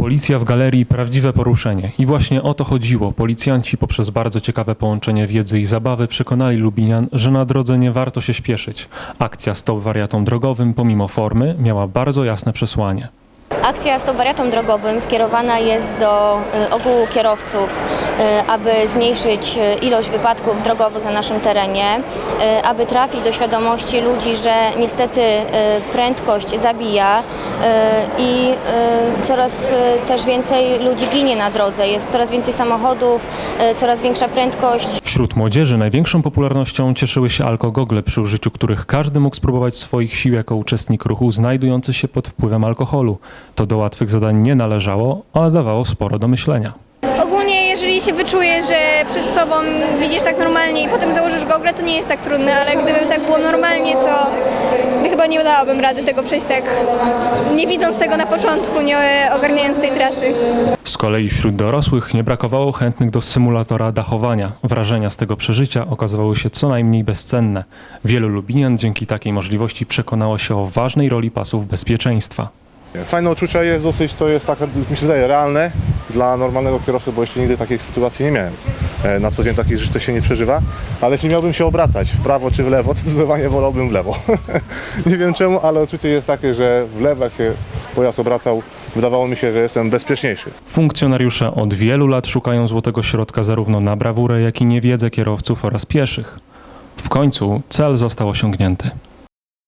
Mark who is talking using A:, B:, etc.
A: Policja w galerii prawdziwe poruszenie. I właśnie o to chodziło. Policjanci poprzez bardzo ciekawe połączenie wiedzy i zabawy przekonali Lubinian, że na drodze nie warto się śpieszyć. Akcja Stop wariatom drogowym, pomimo formy, miała bardzo jasne przesłanie.
B: Akcja Stop Wariatom Drogowym skierowana jest do y, ogółu kierowców, y, aby zmniejszyć y, ilość wypadków drogowych na naszym terenie, aby trafić do świadomości ludzi, że niestety prędkość zabija i y, coraz y, też więcej ludzi ginie na drodze. Jest coraz więcej samochodów, coraz większa prędkość.
A: Wśród młodzieży największą popularnością cieszyły się alkogogle, przy użyciu których każdy mógł spróbować swoich sił jako uczestnik ruchu znajdujący się pod wpływem alkoholu. To do łatwych zadań nie należało, ale dawało sporo do myślenia.
C: Ogólnie jeżeli się wyczuje, że przed sobą widzisz tak normalnie i potem założysz gogle, to nie jest tak trudne, ale gdyby tak było normalnie, to chyba nie dałabym rady tego przejść tak, nie widząc tego na początku, nie ogarniając tej trasy.
A: Z kolei wśród dorosłych nie brakowało chętnych do symulatora dachowania. Wrażenia z tego przeżycia okazywały się co najmniej bezcenne. Wielu Lubinian dzięki takiej możliwości przekonało się o ważnej roli pasów bezpieczeństwa.
D: Fajne uczucie jest dosyć, to jest tak, mi się wydaje, realne dla normalnego kierowcy, bo jeszcze nigdy takich sytuacji nie miałem. E, Na co dzień takich rzeczy się nie przeżywa, ale jeśli miałbym się obracać w prawo czy w lewo, to zdecydowanie wolałbym w lewo. nie wiem czemu, ale uczucie jest takie, że w lewo jak się pojazd obracał, wydawało mi się, że jestem bezpieczniejszy.
A: Funkcjonariusze od wielu lat szukają złotego środka zarówno na brawurę, jak i niewiedzę kierowców oraz pieszych. W końcu cel został osiągnięty.